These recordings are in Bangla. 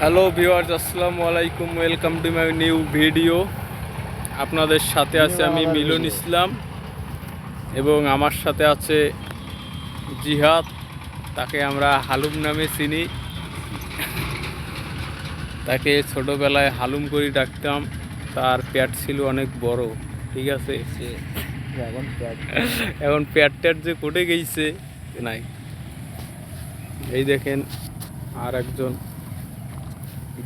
হ্যালো ভিউয়ার্স আসসালামু আলাইকুম welcome to my new video আপনাদের সাথে আছে আমি মিলন ইসলাম এবং আমার সাথে আছে জিহাদ তাকে আমরা হালুম নামে চিনি। তাকে ছোটোবেলায় হালুম করে ডাকতাম তার প্যাট ছিল অনেক বড় ঠিক আছে? এখন প্যাট ট্যাট যে কোটে গেছে নাই। এই দেখেন আর একজন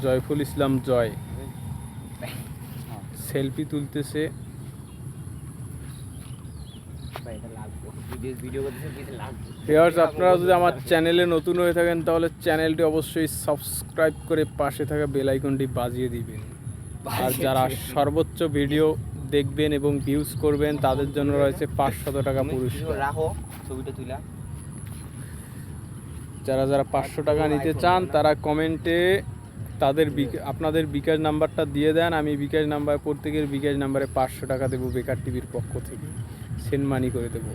জয়ফুল ইসলাম জয়। সেলফি তুলতেছে। ভিউয়ার্স আপনারা যদি আমার চ্যানেলে নতুন হয়ে থাকেন তাহলে চ্যানেলটি অবশ্যই সাবস্ক্রাইব করে পাশে থাকা বেল আইকনটি বাজিয়ে দিবেন। আর যারা সর্বোচ্চ ভিডিও দেখবেন এবং ভিউজ করবেন তাদের জন্য রয়েছে পাঁচশত টাকা পুরস্কার। রাখো ছবিটা তুলা। যারা যারা পাঁচশো টাকা নিতে চান তারা কমেন্টে তাদের আপনাদের বিকাশ নাম্বারটা দিয়ে দেন। আমি বিকাশ নাম্বার প্রত্যেকের বিকাশ নাম্বারে পাঁচশো টাকা দেবো বেকার টিভির পক্ষ থেকে। সেন্ড মানি করে দেবো।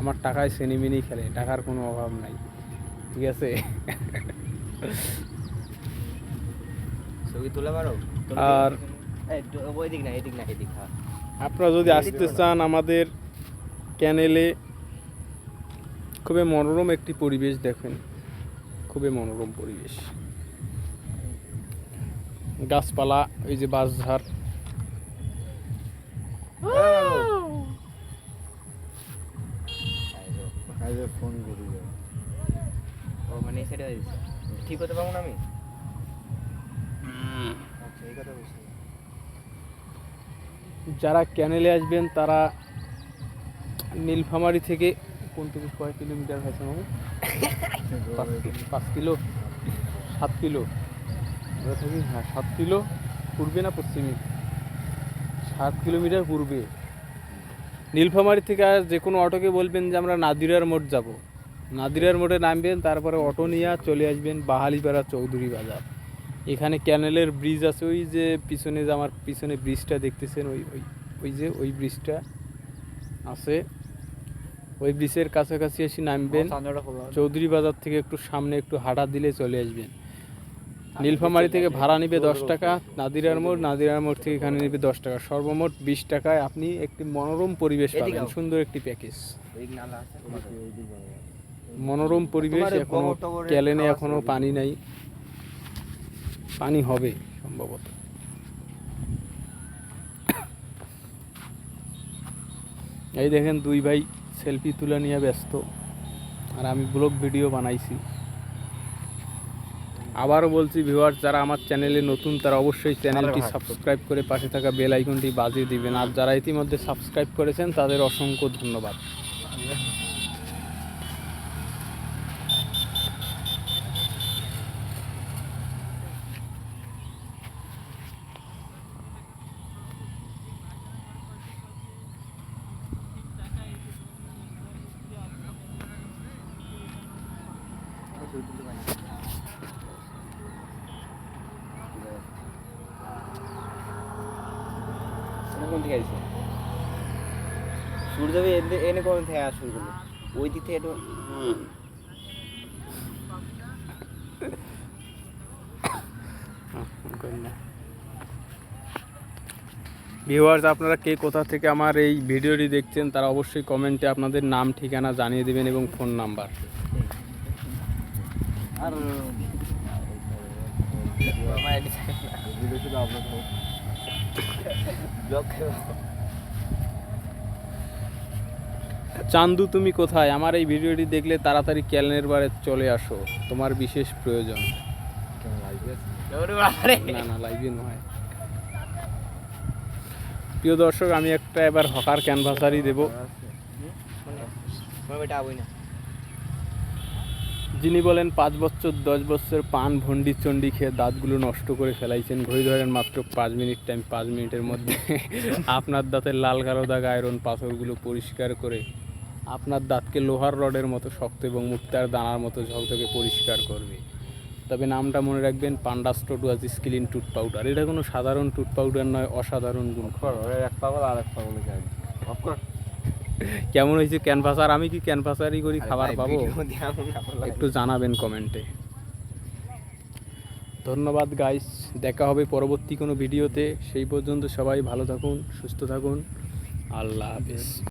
আমার টাকায় সেনিমিনি খেলে টাকার কোনো অভাব নাই। ঠিক আছে? ছবি তুলে পারো? আর ওই দিক না এদিক না এদিক আপনারা যদি আসতে চান আমাদের চ্যানেলে খুবই মনোরম একটি পরিবেশ দেখেন। খুবই মনোরম পরিবেশ। গাছপালা, এই যে বাঁশঝাড়। মানে ঠিক যারা ক্যানেলে আসবেন, তারা নীলফামারি থেকে কোন থেকে কয় কিলোমিটার হয়েছে মামু? পাঁচ কিলো সাত কিলো। থেকে হ্যাঁ সাত কিলো পূর্বে না পশ্চিমে? সাত কিলোমিটার পূর্বে। নীলফামারি থেকে আর যে কোনো অটোকে বলবেন যে আমরা নাদিরার মোড় যাব। নাদিরার মোড়ে নামবেন তারপরে অটো নিয়ে চলে আসবেন বাহালিপাড়া চৌধুরী বাজার। এখানে ক্যানেলের ব্রিজ আছে ওই যে পিছনে যে আমার পিছনে ব্রিজটা দেখতেছেন ওই ওই ওই যে ওই ব্রিজটা আছে। ওই ব্রিজের কাছাকাছি এসে নামবেন। চৌধুরী বাজার থেকে একটু সামনে একটু হাঁটা দিলে চলে আসবেন। নীলফামারি থেকে ভাড়া নিবে দশ টাকা নাদিরার মোড় নাদিরার মোড় থেকে এখানে নিবে দশ টাকা। সর্বমোট বিশ টাকায় আপনি একটি মনোরম পরিবেশ পাবেন সুন্দর একটি প্যাকেজ। ওই নালা আছে মনোরম পরিবেশ এখনও ক্যালেনে এখনও পানি নাই। পানি হবে সম্ভবত। এই দেখেন দুই ভাই সেলফি তুলে নিয়ে ব্যস্ত। আর আমি ব্লগ ভিডিও বানাইছি। আবারও বলছি ভিউয়ার যারা আমার চ্যানেলে নতুন তারা অবশ্যই চ্যানেলটি সাবস্ক্রাইব করে পাশে থাকা বেল আইকনটি বাজিয়ে দিবেন। আর যারা ইতিমধ্যে সাবস্ক্রাইব করেছেন তাদের অসংখ্য ধন্যবাদ। কোন থেকে আইছে? সূর্য এনে এনে কোন থেকে আসা শুরু করল? ওই দিক থেকে একটু ভিউয়ার্স আপনারা কে কোথা থেকে আমার এই ভিডিওটি দেখছেন তারা অবশ্যই কমেন্টে আপনাদের নাম ঠিকানা জানিয়ে দেবেন এবং ফোন নাম্বার আর আমার এটি ভিডিও শুধু আপলোড হোক ব্লগ চান্দু তুমি কোথায়? আমার এই ভিডিওটি দেখলে তাড়াতাড়ি ক্যালেনের বারে চলে আসো। তোমার বিশেষ প্রয়োজন। না না লাইভে নয়। প্রিয় দর্শক আমি একটা এবার হকার ক্যানভাসারই দেবো। না। যিনি বলেন পাঁচ বছর, দশ বছর পান ভন্ডি চন্ডি খেয়ে দাঁতগুলো নষ্ট করে ফেলাইছেন, ঘড়ি ধরেন মাত্র পাঁচ মিনিট টাইম পাঁচ মিনিটের মধ্যে আপনার দাঁতের লাল কালো দাগ আয়রন পাথরগুলো পরিষ্কার করে আপনার দাঁতকে লোহার রডের মতো শক্ত এবং মুক্তার দানার মতো ঝকঝকে পরিষ্কার করবে। তবে নামটা মনে রাখবেন পান্ডাস্টো ডুয়াজ স্কিলিন টুথ পাউডার। এটা কোনো সাধারণ টুথ পাউডার নয়, অসাধারণ গুণ। এক পাগল আর এক পাগল কেমন হয়েছে ক্যানভাসার আমি কি ক্যানভাসারই করি খাবার পাবো। একটু জানাবেন কমেন্টে। ধন্যবাদ গাইস দেখা হবে পরবর্তী কোনো ভিডিওতে সেই পর্যন্ত সবাই ভালো থাকুন সুস্থ থাকুন। আল্লাহ হাফেজ।